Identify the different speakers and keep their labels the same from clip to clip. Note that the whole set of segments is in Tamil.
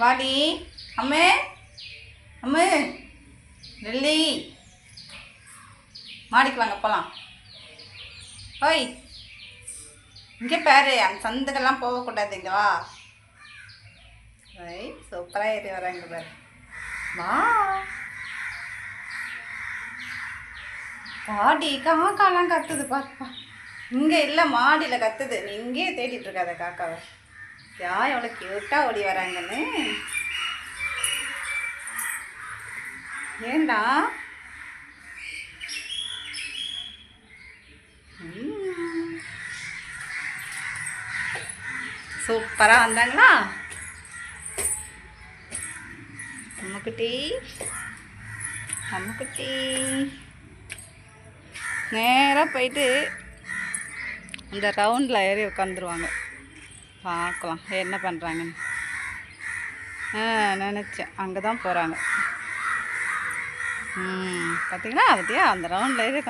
Speaker 1: வாடி. அம்மே. அம்மு. டெல்லி மாடிக்கு வாங்க போகலாம் ஓய். இங்கே பாரு அந்த சந்துக்கெல்லாம் போகக்கூடாது இங்கே வா. ஐய் சூப்பராக ஏறி வராங்க பாரு. வா. பாடி காக்காலாம் கத்துது பாருப்பா இங்கே இல்லை மாடியில் கத்துது. நீ இங்கேயே தேடிட்டு இருக்காத காக்காவை. யா எவ்வளோ க்யூட்டாக ஓடி வராங்கன்னு. ஏண்டா? சூப்பராக வந்தாங்களா? அம்முக்குட்டி அம்முக்குட்டி. நேராக போயிட்டு இந்த ரவுண்டில் ஏறி உட்காந்துருவாங்க பார்க்கலாம். என்ன பண்ணுறாங்கன்னு ஆ நினச்சேன். அங்கே தான் போகிறாங்க ம் பார்த்தீங்களா பார்த்தியா அந்த ரவுண்டில் ஏறி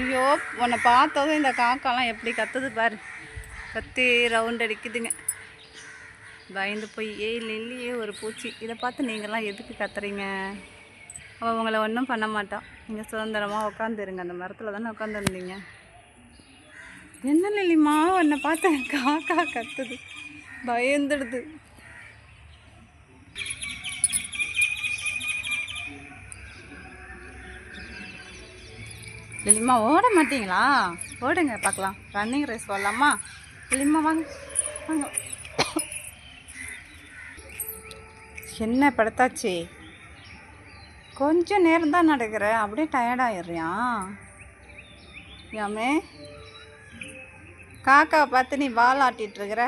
Speaker 1: ஐயோ உன்னை பார்த்ததும் இந்த காக்காலாம் எப்படி கத்துது பாரு. கத்தி ரவுண்ட் அடிக்குதுங்க. பயந்து போய் ஏய் இல்லையே ஒரு பூச்சி. இதை பார்த்து நீங்கள்லாம் எதுக்கு கத்துறீங்க? அவள் உங்களை ஒன்றும் பண்ண மாட்டான். நீங்கள் சுதந்திரமாக உட்காந்துருங்க அந்த மரத்தில் தானே உட்காந்துருந்தீங்க என்ன லில்லிமா உன்னை பார்த்தேன் காக்கா கத்துது. பயந்துடுது. லில்லிமா ஓட மாட்டீங்களா? ஓடுங்க பார்க்கலாம். ரன்னிங் ரேஸ் போடலாமா? லில்லிமா வாங்க. வாங்க. என்ன படுத்தாச்சு? கொஞ்சம் நேரம் தான் நடக்கிறேன் அப்படியே டயர்டாயிடுறியா யாமே? காக்காவை பார்த்து நீ வால் ஆட்டிகிட்ருக்கிற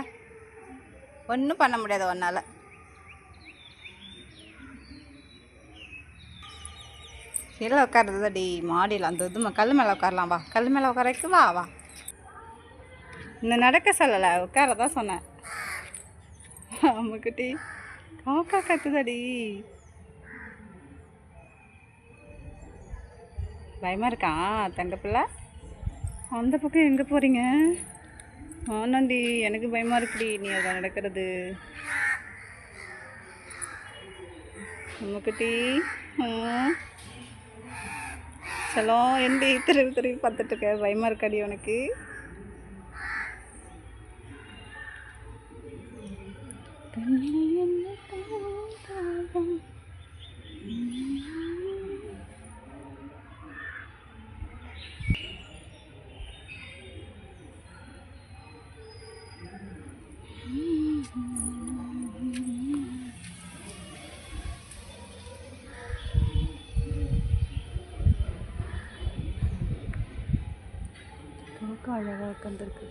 Speaker 1: ஒன்றும் பண்ண முடியாது உன்னால். கீழே உட்காருதுடி மாடியில் அந்த இது கல் மேலே உட்காரலாம் வா. கல் மேலே உட்காரக்கு வா வா. இந்த நடக்க சொல்லலை உட்கார தான் சொன்னேன். அம்முக்குட்டி காக்கா கத்துதடி பயமாக இருக்கா தங்க பிள்ளை? அந்த பக்கம் எங்கே போகிறீங்க ஆனாண்டி எனக்கு பயமாக இருக்குடி. நீ அதை நடக்கிறது. நமக்குட்டி சலோ எந்தி திரும்பி திரும்பி பார்த்துட்ருக்க பயமாக இருக்காடி உனக்கு. காக்கா அழகாக உட்காந்துருக்கு